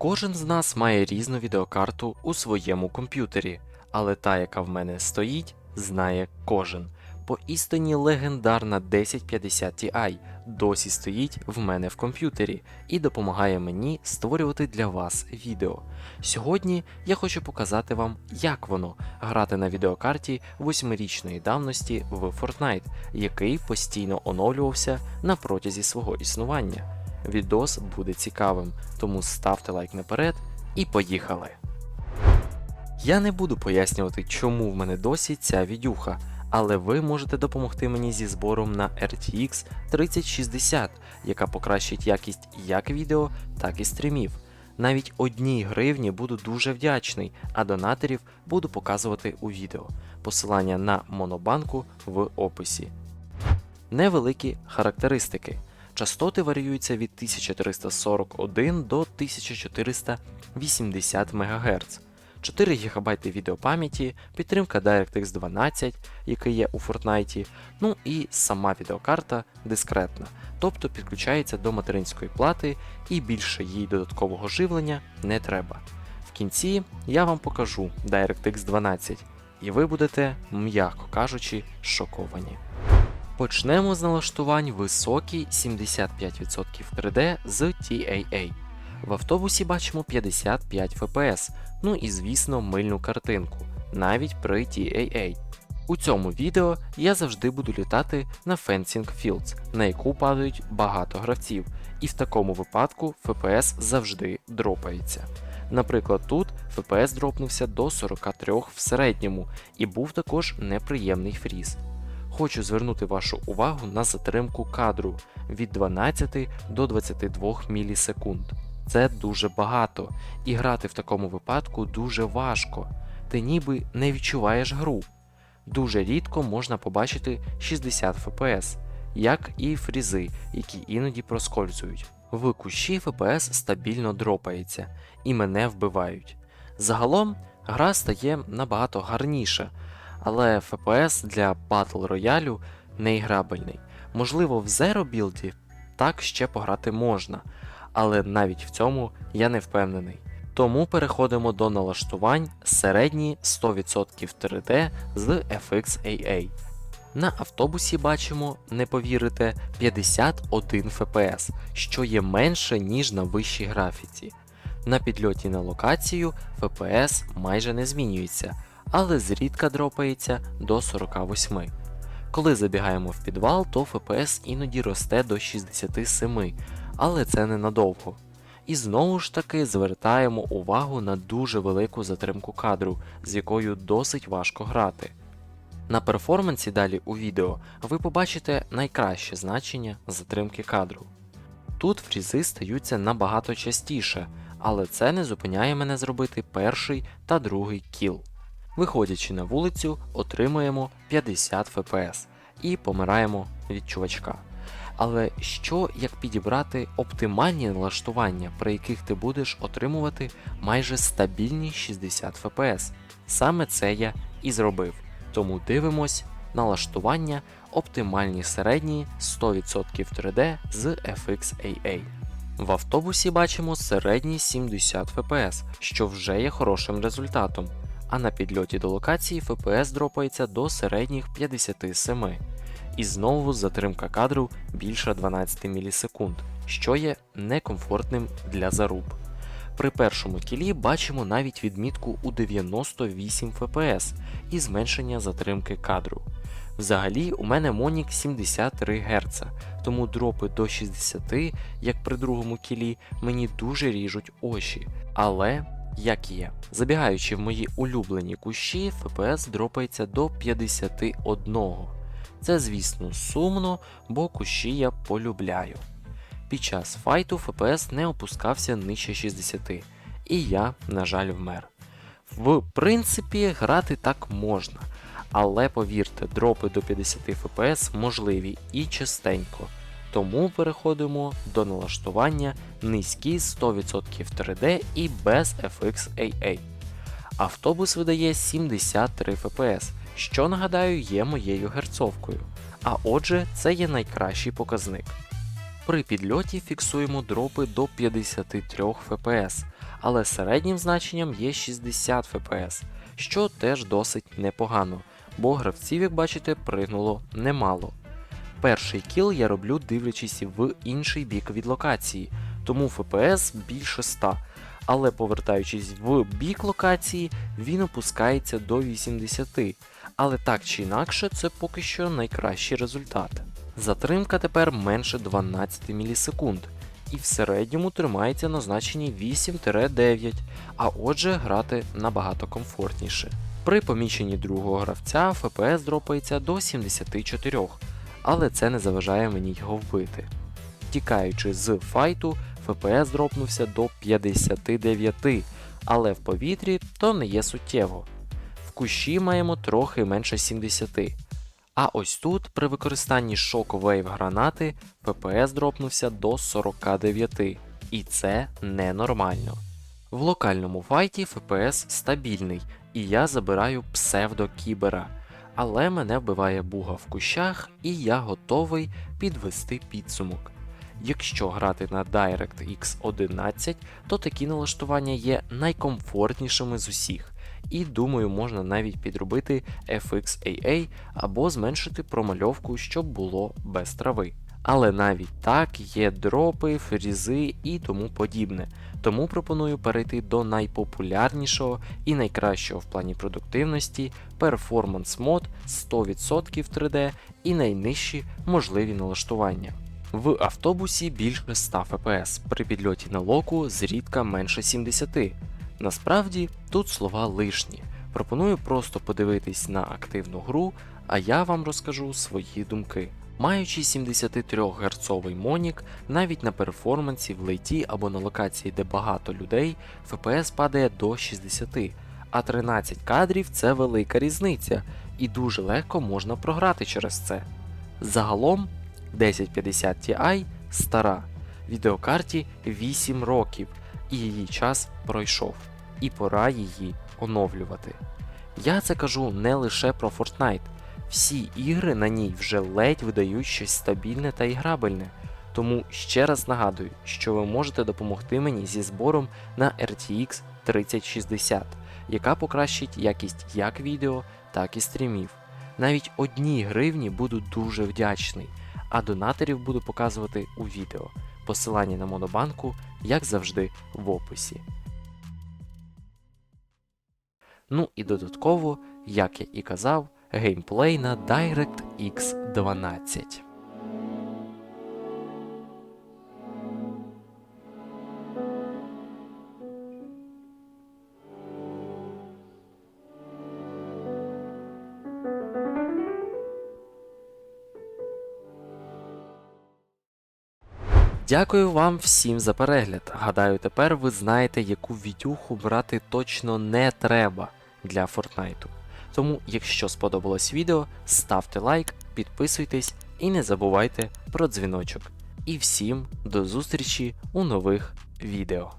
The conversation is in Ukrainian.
Кожен з нас має різну відеокарту у своєму комп'ютері, але та, яка в мене стоїть, знає кожен. Поістині легендарна 1050 Ti досі стоїть в мене в комп'ютері і допомагає мені створювати для вас відео. Сьогодні я хочу показати вам, як воно грати на відеокарті 8-річної давності в Fortnite, який постійно оновлювався на протязі свого існування. Відос буде цікавим, тому ставте лайк наперед і поїхали. Я не буду пояснювати, чому в мене досі ця відюха, але ви можете допомогти мені зі збором на RTX 3060, яка покращить якість як відео, так і стрімів. Навіть одній гривні буду дуже вдячний, а донаторів буду показувати у відео. Посилання на монобанку в описі. Невеликі характеристики. Частоти варіюються від 1341 до 1480 МГц. 4 ГБ відеопам'яті, підтримка DirectX 12, який є у Fortnite, ну і сама відеокарта дискретна, тобто підключається до материнської плати і більше їй додаткового живлення не треба. В кінці я вам покажу DirectX 12, і ви будете, м'яко кажучи, шоковані. Почнемо з налаштувань високий 75% 3D з TAA. В автобусі бачимо 55 FPS, ну і звісно мильну картинку, навіть при TAA. У цьому відео я завжди буду літати на Fencing Fields, на яку падають багато гравців, і в такому випадку FPS завжди дропається. Наприклад, тут FPS дропнувся до 43 в середньому, і був також неприємний фріз. Хочу звернути вашу увагу на затримку кадру від 12 до 22 мілісекунд. Це дуже багато, і грати в такому випадку дуже важко. Ти ніби не відчуваєш гру. Дуже рідко можна побачити 60 FPS, як і фрізи, які іноді проскользують. В кущі FPS стабільно дропається і мене вбивають. Загалом гра стає набагато гарніша, але FPS для Battle Royale неіграбельний. Можливо, в Zero білді так ще пограти можна, але навіть в цьому я не впевнений. Тому переходимо до налаштувань середні 100% 3D з FXAA. На автобусі бачимо, не повірите, 51 FPS, що є менше, ніж на вищій графіці. На підльоті на локацію FPS майже не змінюється, але зрідка дропається до 48. Коли забігаємо в підвал, то FPS іноді росте до 67, але це ненадовго. І знову ж таки звертаємо увагу на дуже велику затримку кадру, з якою досить важко грати. На перформансі далі у відео ви побачите найкраще значення затримки кадру. Тут фрізи стаються набагато частіше, але це не зупиняє мене зробити перший та другий кіл. Виходячи на вулицю, отримуємо 50 FPS і помираємо від чувачка. Але що як підібрати оптимальні налаштування, при яких ти будеш отримувати майже стабільні 60 FPS? Саме це я і зробив. Тому дивимось налаштування оптимальні середні 100% 3D з FXAA. В автобусі бачимо середні 70 FPS, що вже є хорошим результатом, а на підльоті до локації FPS дропається до середніх 57. І знову затримка кадру більше 12 мілісекунд, що є некомфортним для заруб. При першому кілі бачимо навіть відмітку у 98 FPS і зменшення затримки кадру. Взагалі, у мене Монік 73 Гц, тому дропи до 60, як при другому кілі, мені дуже ріжуть очі. Але як є. Забігаючи в мої улюблені кущі, FPS дропається до 51. Це, звісно, сумно, бо кущі я полюбляю. Під час файту FPS не опускався нижче 60, і я, на жаль, вмер. В принципі, грати так можна, але повірте, дропи до 50 FPS можливі і частенько. Тому переходимо до налаштування низькі 100% 3D і без FXAA. Автобус видає 73 FPS, що нагадаю є моєю герцовкою. А отже, це є найкращий показник. При підльоті фіксуємо дропи до 53 FPS, але середнім значенням є 60 FPS, що теж досить непогано, бо гравців, як бачите, пригнуло немало. Перший кіл я роблю дивлячись в інший бік від локації, тому FPS більше 100, але повертаючись в бік локації, він опускається до 80, але так чи інакше це поки що найкращий результат. Затримка тепер менше 12 мілісекунд, і в середньому тримається на значенні 8-9, а отже грати набагато комфортніше. При поміщенні другого гравця FPS дропається до 74, але це не заважає мені його вбити. Тікаючи з файту, FPS дропнувся до 59, але в повітрі то не є суттєво. В кущі маємо трохи менше 70. А ось тут, при використанні шок-вейв гранати, ППС дропнувся до 49, і це ненормально. В локальному файті ФПС стабільний, і я забираю псевдокібера, але мене вбиває буга в кущах, і я готовий підвести підсумок. Якщо грати на DirectX 11, то такі налаштування є найкомфортнішими з усіх, і думаю, можна навіть підробити FXAA або зменшити промальовку, щоб було без трави. Але навіть так є дропи, фрізи і тому подібне. Тому пропоную перейти до найпопулярнішого і найкращого в плані продуктивності Performance Mode 100% 3D і найнижчі можливі налаштування. В автобусі більше 100 FPS, при підльоті на локу зрідка менше 70. Насправді тут слова лишні. Пропоную просто подивитись на активну гру, а я вам розкажу свої думки. Маючи 73 герцовий Монік, навіть на перформансі в лейті або на локації, де багато людей, FPS падає до 60, а 13 кадрів це велика різниця, і дуже легко можна програти через це. Загалом 1050 Ti стара, відеокарті 8 років, і її час пройшов, і пора її оновлювати. Я це кажу не лише про Fortnite. Всі ігри на ній вже ледь видають щось стабільне та іграбельне. Тому ще раз нагадую, що ви можете допомогти мені зі збором на RTX 3060, яка покращить якість як відео, так і стрімів. Навіть одній гривні буду дуже вдячний, а донаторів буду показувати у відео. Посилання на монобанку, як завжди, в описі. Ну і додатково, як я і казав, геймплей на DirectX 12. Дякую вам всім за перегляд. Гадаю, тепер ви знаєте, яку відюху брати точно не треба для Фортнайту. Тому, якщо сподобалось відео, ставте лайк, підписуйтесь і не забувайте про дзвіночок. І всім до зустрічі у нових відео.